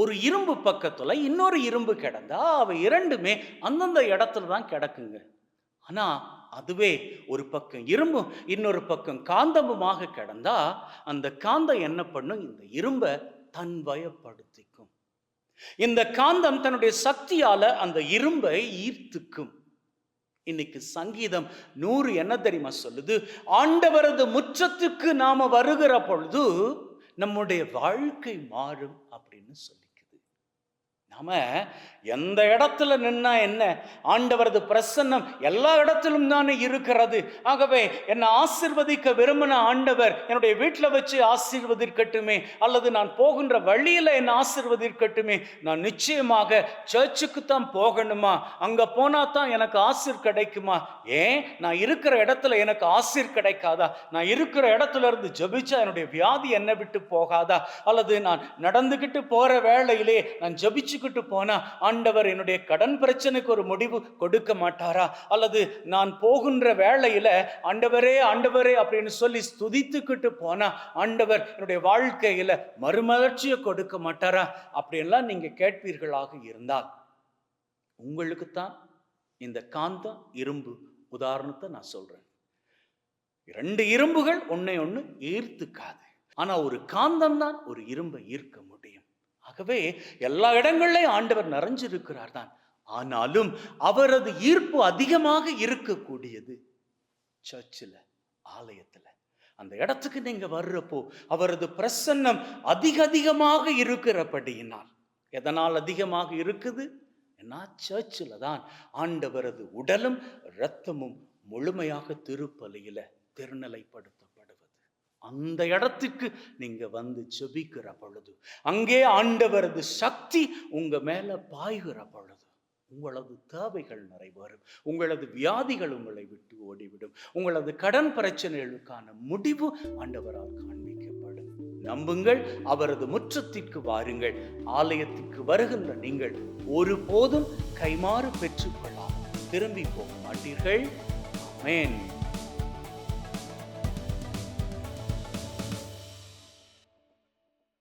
ஒரு இரும்பு பக்கத்துல இன்னொரு இரும்பு கிடந்தா அவை இரண்டுமே அந்தந்த இடத்துல தான் கிடக்குங்க. ஆனா அதுவே ஒரு பக்கம் இரும்பும் இன்னொரு பக்கம் காந்தமுமாக கிடந்தா அந்த காந்தம் என்ன பண்ணும்? இந்த இரும்பை தன் வயப்படுத்திக்கும். இந்த காந்தம் தன்னுடைய சக்தியால அந்த இரும்பை ஈர்த்துக்கும். இன்னைக்கு சங்கீதம் நூறு என்ன தெரியுமா சொல்லுது? ஆண்டவரது முற்றத்துக்கு நாம வருகிற பொழுது நம்முடைய வாழ்க்கை மாறும் அப்படின்னு சொல்லி. நாம எந்த இடத்துல நின்னா என்ன? ஆண்டவரது பிரசன்னம் எல்லா இடத்திலும் தானே இருக்கிறது. ஆகவே என்னை ஆசிர்வதிக்க விரும்பின ஆண்டவர் என்னுடைய வீட்டில் வச்சு ஆசீர்வதிக்கட்டுமே அல்லது நான் போகின்ற வழியில என்னை ஆசிர்வதிக்கட்டுமே நான் நிச்சயமாக சர்ச்சுக்கு தான் போகணுமா? அங்க போனா தான் எனக்கு ஆசிர் கிடைக்குமா? ஏன்? நான் இருக்கிற இடத்துல எனக்கு ஆசிர் கிடைக்காதா? நான் இருக்கிற இடத்துல இருந்து ஜெபிச்சா என்னுடைய வியாதி என்னை விட்டு போகாதா? அல்லது நான் நடந்துக்கிட்டு போற வேளையிலே நான் ஜபிச்சு ஜெபிச்சுக்கிட்டு போனா ஆண்டவர் என்னுடைய கடன் பிரச்சனைக்கு ஒரு முடிவு கொடுக்க மாட்டாரா? அல்லது நான் போகின்ற வேளையில ஆண்டவரே ஆண்டவரே அப்படின்னு சொல்லி ஸ்துதித்துக்கிட்டு போனா ஆண்டவர் என்னுடைய வாழ்க்கையில மறுமலர்ச்சியை கொடுக்க மாட்டாரா? அப்படின்லாம் நீங்க கேட்பீர்களாக இருந்தால். உங்களுக்குத்தான் இந்த காந்தம் இரும்பு உதாரணத்தை நான் சொல்றேன். இரண்டு இரும்புகள் ஒன்னை ஒன்று ஈர்த்துக்காது. ஆனா ஒரு காந்தம் தான் ஒரு இரும்பை ஈர்க்க முடியும். ஆகவே எல்லா இடங்கள்லையும் ஆண்டவர் நிறைஞ்சிருக்கிறார் தான் ஆனாலும் அவரது ஈர்ப்பு அதிகமாக இருக்கக்கூடியது சர்ச்சில் ஆலயத்தில். அந்த இடத்துக்கு நீங்க வர்றப்போ அவரது பிரசன்னம் அதிக அதிகமாக இருக்கிறபடியினால். எதனால் அதிகமாக இருக்குது? ஏன்னா சர்ச்சில் தான் ஆண்டவரது உடலும் இரத்தமும் முழுமையாக திருப்பலியில திருநிலைப்படுத்தும் அந்த இடத்துக்கு நீங்க வந்து செபிக்கிற பொழுது அங்கே ஆண்டவரது சக்தி உங்க மேல பாய்கிற பொழுது உங்களது தேவைகள் நிறைவேறும் உங்களது வியாதிகள் உங்களை விட்டு ஓடிவிடும் உங்களது கடன் பிரச்சனைகளுக்கான முடிவு ஆண்டவரால் காண்பிக்கப்படும். நம்புங்கள் அவரது முற்றத்திற்கு வாருங்கள் ஆலயத்திற்கு வருகின்ற நீங்கள் ஒருபோதும் கைமாறு பெற்றுக்கொள்ளாமல் திரும்பி போக மாட்டீர்கள். மேன்